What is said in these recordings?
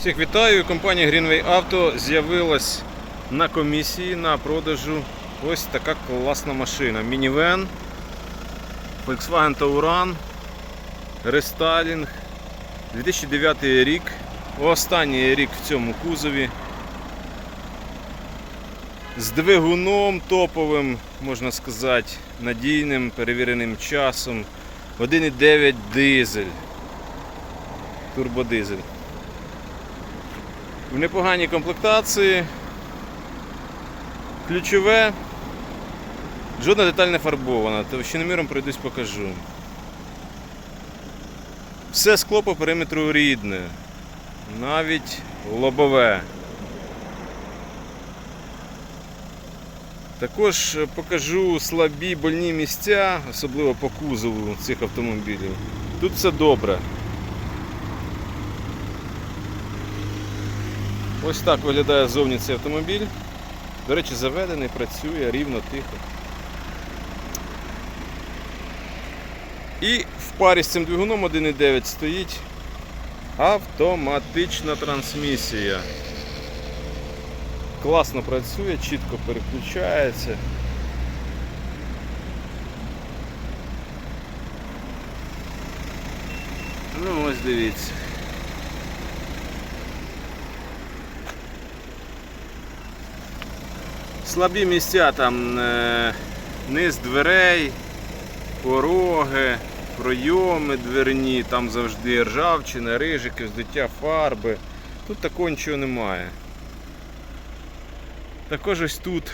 Всіх вітаю. Компанія Greenway Auto з'явилась на комісії на продажу ось така класна машина. Мінівен Volkswagen Tauran Рестайлінг 2009 рік. Останній рік в цьому кузові. З двигуном топовим, можна сказати, надійним, перевіреним часом. 1,9 дизель. Турбодизель. В непоганій комплектації. Ключове. Жодна деталь не фарбована, товщиноміром пройдусь покажу. Все скло по периметру рідне, навіть лобове. Також покажу слабі больні місця, особливо по кузову цих автомобілів. Тут все добре. Ось так виглядає зовні цей автомобіль. До речі, заведений, працює рівно, тихо. І в парі з цим двигуном 1.9 стоїть автоматична трансмісія. Класно працює, чітко переключається. Ну ось дивіться. Слабі місця там е, низ дверей, пороги, пройоми дверні, там завжди ржавчина, рижики, вздуття фарби. Тут такого нічого немає. Також ось тут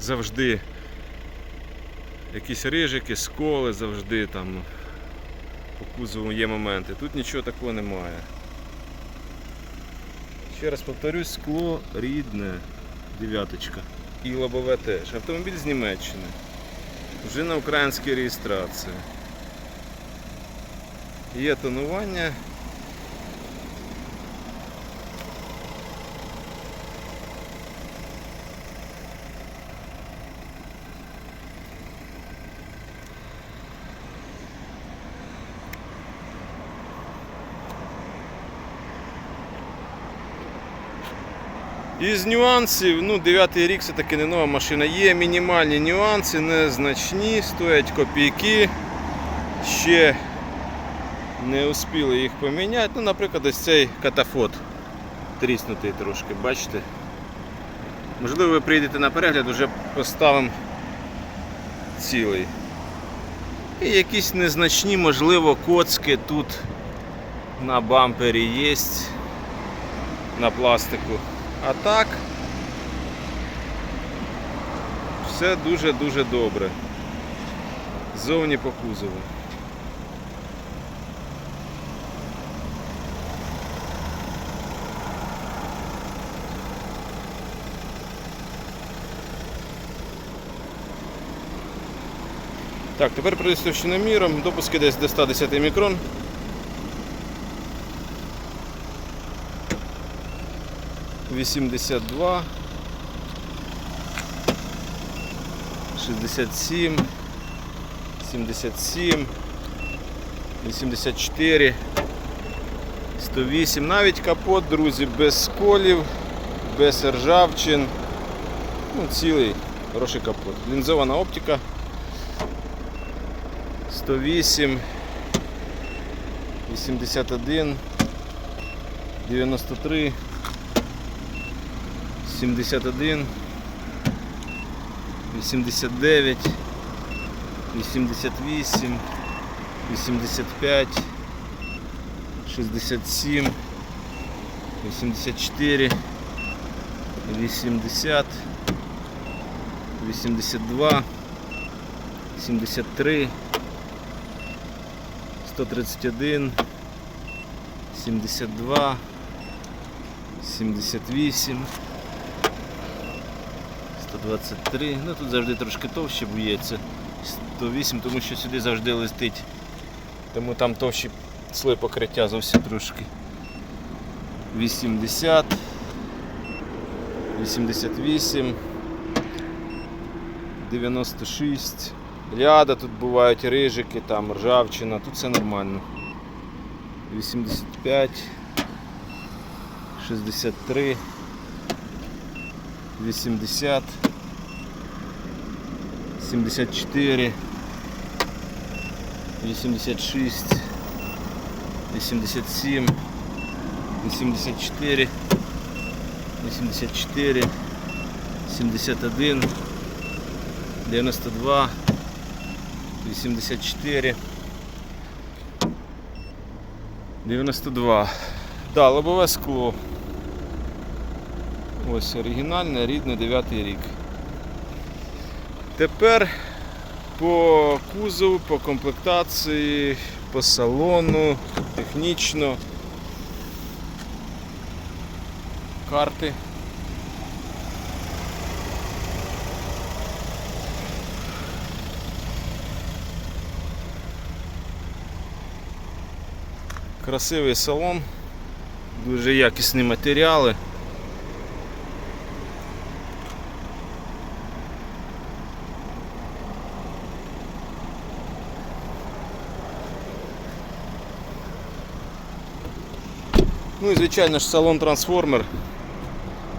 завжди якісь рижики, сколи завжди там по кузову є моменти. Тут нічого такого немає. Ще раз повторюсь, скло рідне, дев'яточка. І лобове теж. Автомобіль з Німеччини. Вже на українській реєстрації. Є тонування. Із нюансів, ну 9 рік все таки не нова машина. Є мінімальні нюанси, незначні, стоять копійки. Ще не успіли їх поміняти. Ну, наприклад, ось цей катафот тріснутий трошки, бачите? Можливо, ви прийдете на перегляд, вже поставимо цілий. І якісь незначні, можливо, коцки тут на бампері є на пластику. А так все дуже-дуже добре. Зовні по кузову. Так, тепер пройдусь товщиноміром, допуски десь до 110 мікрон. Вісімдесят два, шістдесят сім, сімдесят сім, вісімдесят чотири, сто вісім. Навіть капот, друзі, без сколів, без ржавчин. Ну, цілий хороший капот. Лінзована оптика. 108, 81, 93, 71, 89, 88, 85, 67, 84, 80, 82, 73, 131, 72, 78, 123. Ну тут завжди трошки товще б'ється. 108, тому що сюди завжди летить. Тому там товщі слой покриття зовсім трошки. 80, 88, 96. Ляда, тут бувають рижики, там ржавчина, тут все нормально. 85, 63, 80, 74, 86, 87, 84, 84, 71, 92, 84, 92. Да, лобове скло. Ось оригінальне, рідне 9 рік. Тепер по кузову, по комплектації, по салону, технічно. Карти. Красивий салон, дуже якісні матеріали. Ну і звичайно ж салон трансформер.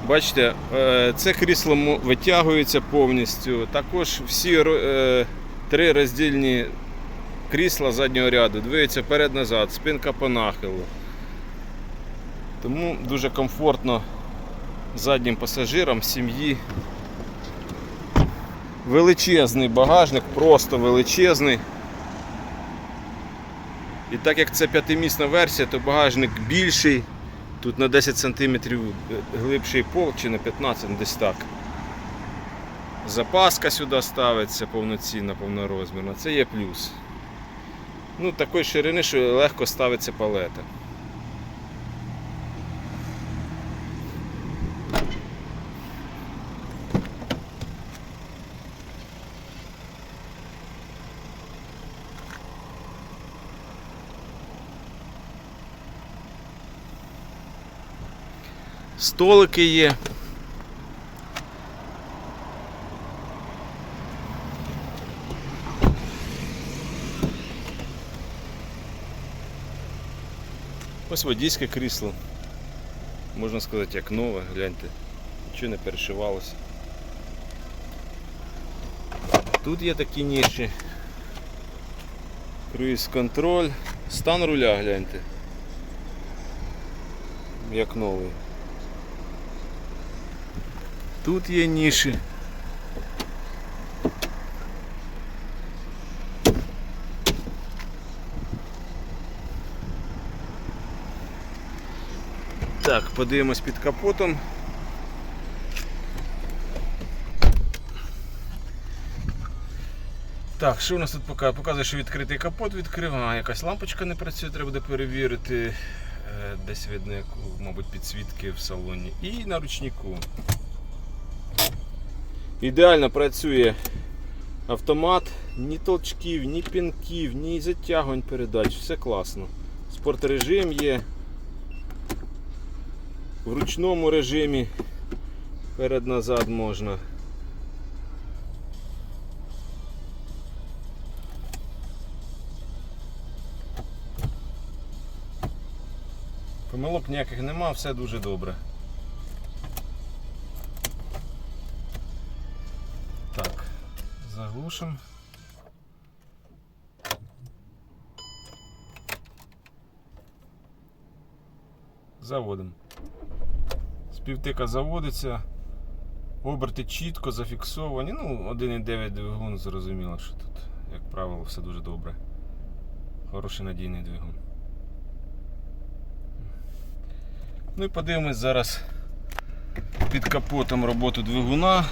Бачите, е, це крісло витягується повністю. Також всі е, три роздільні крісла заднього ряду двигаються вперед-назад, спинка по нахилу. Тому дуже комфортно заднім пасажирам сім'ї. Величезний багажник, просто величезний. І так як це п'ятимісна версія, то багажник більший. Тут на 10 см глибший пол чи на 15 ну, десь так. Запаска сюди ставиться повноцінна, повнорозмірна. Це є плюс. Ну, такої ширини, що легко ставиться палета. Столики є. Ось водійське крісло. Можна сказати, як нове, гляньте. Нічого не перешивалося. Тут є такі ніші. Круїз контроль. Стан руля гляньте. Як новий. Тут є ніші. Так, подивимось під капотом. Так, що у нас тут показує? Показує, що відкритий капот відкрив, а якась лампочка не працює, треба буде перевірити. Е, Десь видно, мабуть, підсвітки в салоні. І на ручнику. Ідеально працює автомат, ні толчків, ні пінків, ні затягувань передач, все класно. Спортрежим є. В ручному режимі перед-назад можна. Помилок ніяких нема, все дуже добре. Заглушимо. Заводимо. Співтика заводиться. Оберти чітко зафіксовані. Ну, 1,9 двигун, зрозуміло, що тут, як правило, все дуже добре. Хороший надійний двигун. Ну і подивимось зараз під капотом роботу двигуна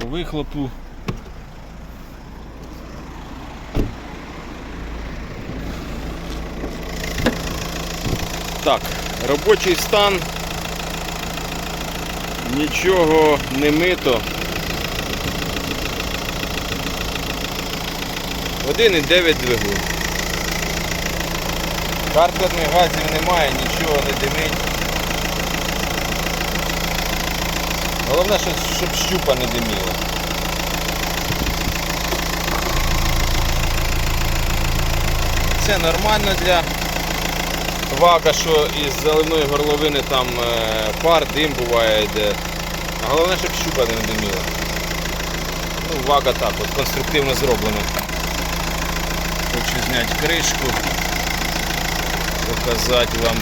по вихлопу. Так, робочий стан. Нічого не мито. 1,9 двигун. Картерних газів немає, нічого не димить. Головне, щоб, щупа не диміла. Це нормально для Вага, що із заливної горловини там е, пар, дим буває йде. А головне, щоб щука не диміла. Ну, вага так, от конструктивно зроблена. Хочу зняти кришку, показати вам.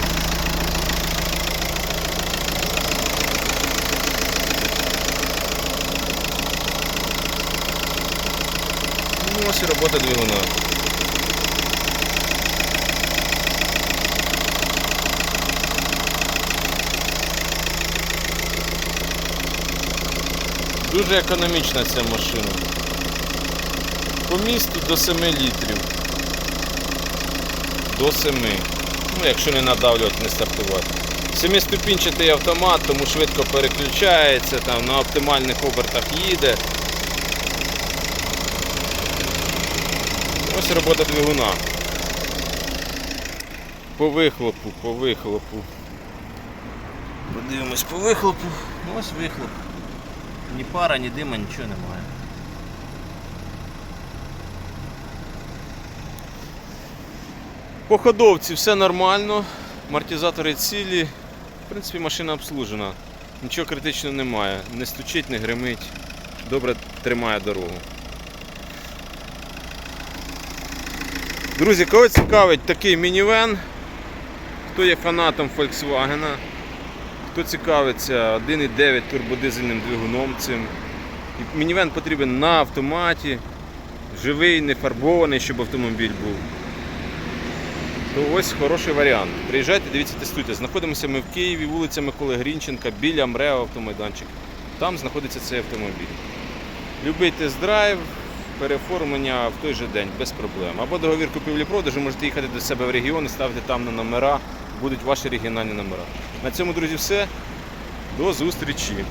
Ну, ось і робота двигуна. Дуже економічна ця машина. По місту до 7 літрів. До 7. Ну, якщо не надавлювати, не стартувати. Семиступінчатий автомат, тому швидко переключається, там на оптимальних обертах їде. Ось робота двигуна. По вихлопу, по вихлопу. Подивимось по вихлопу. Ось вихлоп. Ні пара, ні дима, нічого немає. По ходовці все нормально, амортизатори цілі. В принципі, машина обслужена. Нічого критичного немає. Не стучить, не гримить. Добре тримає дорогу. Друзі, кого цікавить такий мінівен, хто є фанатом Volkswagen, хто цікавиться 1,9 турбодизельним двигуном цим. Мінівен потрібен на автоматі, живий, не фарбований, щоб автомобіль був. То ось хороший варіант. Приїжджайте, дивіться, тестуйте. Знаходимося ми в Києві, вулиця Миколи Грінченка, біля МРЕО автомайданчик. Там знаходиться цей автомобіль. Любий тест-драйв, переоформлення в той же день, без проблем. Або договір купівлі-продажу, можете їхати до себе в регіон і ставити там на номера, будуть ваші регіональні номера. На цьому, друзі, все. До зустрічі!